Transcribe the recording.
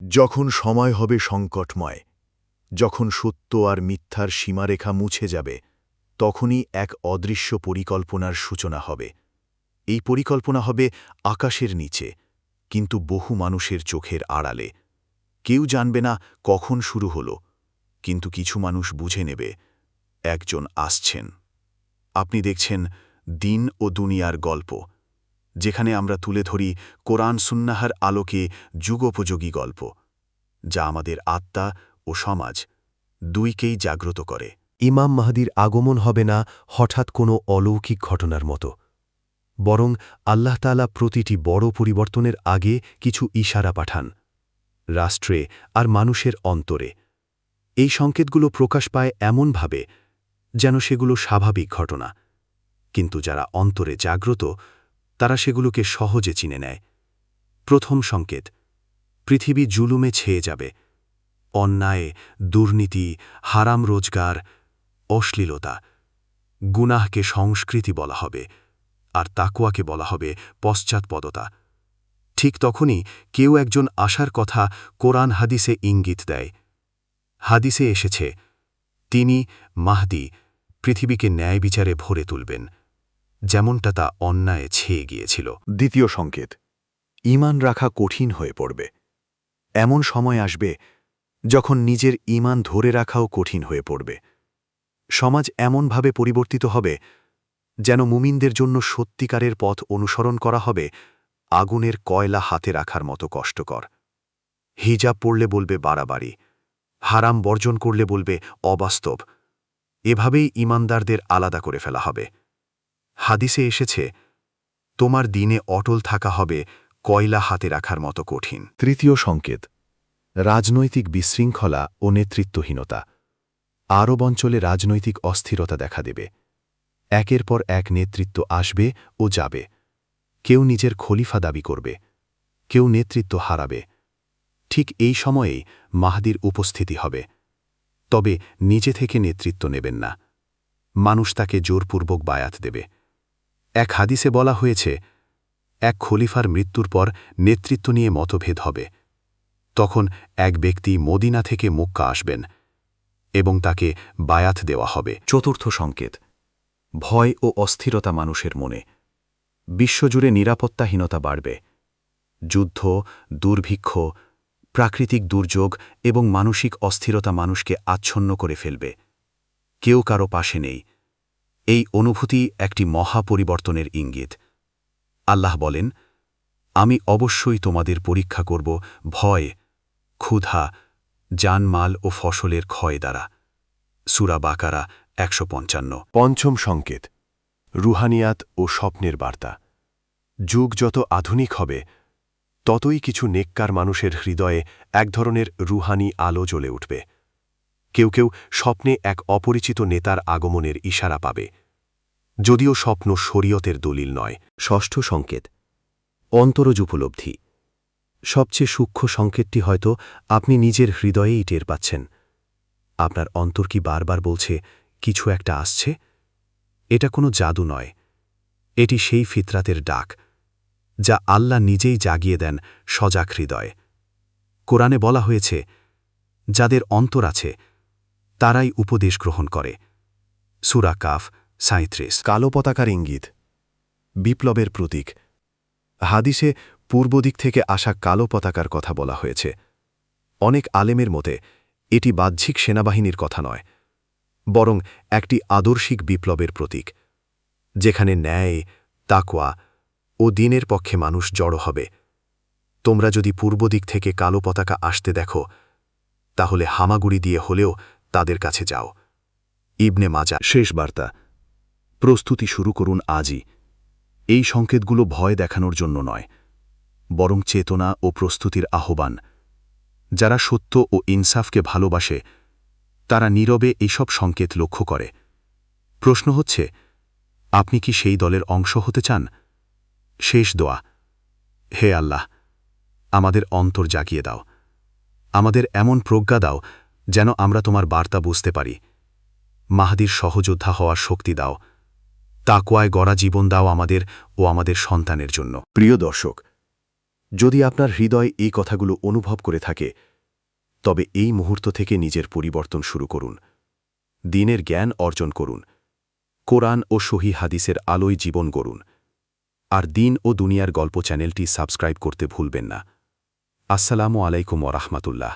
যখন সময় হবে সংকটময়, যখন সত্য আর মিথ্যার সীমারেখা মুছে যাবে, তখনই এক অদৃশ্য পরিকল্পনার সূচনা হবে। এই পরিকল্পনা হবে আকাশের নিচে, কিন্তু বহু মানুষের চোখের আড়ালে। কেউ জানবে না কখন শুরু হলো, কিন্তু কিছু মানুষ বুঝে নেবে, একজন আসছেন। আপনি দেখছেন দিন ও দুনিয়ার গল্প। যেখানে আমরা তুলে ধরি কোরআন সুন্নাহার আলোকে যুগোপযোগী গল্প, যা আমাদের আত্মা ও সমাজ দুইকেই জাগ্রত করে। ইমাম মাহাদির আগমন হবে না হঠাৎ কোনো অলৌকিক ঘটনার মতো, বরং আল্লাহ তালা প্রতিটি বড় পরিবর্তনের আগে কিছু ইশারা পাঠান, রাষ্ট্রে আর মানুষের অন্তরে। এই সংকেতগুলো প্রকাশ পায় এমনভাবে যেন সেগুলো স্বাভাবিক ঘটনা, কিন্তু যারা অন্তরে জাগ্রত তারা সেগুলোকে সহজে চিনে নেয়। প্রথম সংকেত, পৃথিবী জুলুমে ছেয়ে যাবে, অন্যায়, দুর্নীতি, হারাম রোজগার, অশ্লীলতা, গুনাহকে সংস্কৃতি বলা হবে, আর তাকুয়াকে বলা হবে পশ্চাৎপদতা। ঠিক তখনই কেউ একজন আশার কথা কোরআন হাদিসে ইঙ্গিত দেয়। হাদিসে এসেছে, তিনি মাহদি, পৃথিবীকে ন্যায় বিচারে ভরে তুলবেন। যেমনটা তা অন্যায় ছেয়ে গিয়েছিল। দ্বিতীয় সংকেত, ঈমান রাখা কঠিন হয়ে পড়বে। এমন সময় আসবে যখন নিজের ঈমান ধরে রাখাও কঠিন হয়ে পড়বে। সমাজ এমনভাবে পরিবর্তিত হবে যেন মুমিনদের জন্য সত্যিকারের পথ অনুসরণ করা হবে আগুনের কয়লা হাতে রাখার মতো কষ্টকর। হিজাব পড়লে বলবে বাড়াবাড়ি, হারাম বর্জন করলে বলবে অবাস্তব। এভাবেই ইমানদারদের আলাদা করে ফেলা হবে। হাদিসে এসেছে, তোমার দিনে অটল থাকা হবে কয়লা হাতে রাখার মতো কঠিন। তৃতীয় সংকেত, রাজনৈতিক বিশৃঙ্খলা ও নেতৃত্বহীনতা। আরব অঞ্চলে রাজনৈতিক অস্থিরতা দেখা দেবে। একের পর এক নেতৃত্ব আসবে ও যাবে। কেউ নিজের খলিফা দাবি করবে, কেউ নেতৃত্ব হারাবে। ঠিক এই সময়েই মাহাদির উপস্থিতি হবে। তবে নিজে থেকে নেতৃত্ব নেবেন না। মানুষ তাকে জোরপূর্বক বায়াত দেবে। এক হাদিসে বলা হয়েছে, এক খলিফার মৃত্যুর পর নেতৃত্ব নিয়ে মতভেদ হবে। তখন এক ব্যক্তি মদিনা থেকে মুক্কা আসবেন এবং তাকে বায়াত দেওয়া হবে। চতুর্থ সংকেত, ভয় ও অস্থিরতা মানুষের মনে। বিশ্বজুড়ে নিরাপত্তাহীনতা বাড়বে। যুদ্ধ, দুর্ভিক্ষ, প্রাকৃতিক দুর্যোগ এবং মানসিক অস্থিরতা মানুষকে আচ্ছন্ন করে ফেলবে। কেউ কারও পাশে নেই। এই অনুভূতি একটি মহা পরিবর্তনের ইঙ্গিত। আল্লাহ বলেন, আমি অবশ্যই তোমাদের পরীক্ষা করব ভয়, ক্ষুধা, জানমাল ও ফসলের ক্ষয় দ্বারা। সুরা বাকারা একশো পঞ্চান্ন। পঞ্চম সংকেত, রুহানিয়াত ও স্বপ্নের বার্তা। যুগ যত আধুনিক হবে, ততই কিছু নেককার মানুষের হৃদয়ে এক ধরনের রুহানি আলো জ্বলে উঠবে। কেউ কেউ স্বপ্নে এক অপরিচিত নেতার আগমনের ইশারা পাবে। যদিও স্বপ্ন শরীয়তের দলিল নয়। ষষ্ঠ সংকেত। অন্তরজ উপলব্ধি সবচেয়ে সূক্ষ্ম সংকেতটি হয়তো আপনি নিজের হৃদয়েই টের পাচ্ছেন। আপনার অন্তর কি বারবার বলছে, কিছু একটা আসছে এটা কোনো জাদু নয়। এটি সেই ফিতরাতের ডাক, যা আল্লাহ নিজেই জাগিয়ে দেন সজাগ হৃদয়। কোরআনে বলা হয়েছে, যাদের অন্তর আছে তারাই উপদেশ গ্রহণ করে। সুরা কাফ সাঁত্রিশ কালো পতাকার ইঙ্গিত। বিপ্লবের প্রতীক। হাদিসে পূর্ব দিক থেকে আসা কালো পতাকার কথা বলা হয়েছে। অনেক আলেমের মতে, এটি বাহ্যিক সেনাবাহিনীর কথা নয়, বরং একটি আদর্শিক বিপ্লবের প্রতীক, যেখানে ন্যায় তাকোয়া ও দিনের পক্ষে মানুষ জড়ো হবে। তোমরা যদি পূর্ব দিক থেকে কালো পতাকা আসতে দেখো, তাহলে হামাগুড়ি দিয়ে হলেও তাদের কাছে যাও। ইবনে মাজা, শেষ বার্তা। প্রস্তুতি শুরু করুন আজই। এই সংকেতগুলো ভয় দেখানোর জন্য নয়, বরং চেতনা ও প্রস্তুতির আহ্বান। যারা সত্য ও ইনসাফকে ভালোবাসে, তারা নীরবে এইসব সংকেত লক্ষ্য করে। প্রশ্ন হচ্ছে, আপনি কি সেই দলের অংশ হতে চান? শেষ দোয়া। হে আল্লাহ, আমাদের অন্তর জাগিয়ে দাও। আমাদের এমন প্রজ্ঞা দাও যেন আমরা তোমার বার্তা বুঝতে পারি। মাহাদির সহযোদ্ধা হওয়ার শক্তি দাও। তাকুয়ায় গড়া জীবন দাও আমাদের ও আমাদের সন্তানের জন্য। প্রিয় দর্শক, যদি আপনার হৃদয় এই কথাগুলো অনুভব করে থাকে, তবে এই মুহূর্ত থেকে নিজের পরিবর্তন শুরু করুন। দিনের জ্ঞান অর্জন করুন। কোরআন ও সহি হাদিসের আলোয় জীবন গড়ুন। আর দিন ও দুনিয়ার গল্প চ্যানেলটি সাবস্ক্রাইব করতে ভুলবেন না। আসসালামু আলাইকুম ওরহমাতুল্লাহ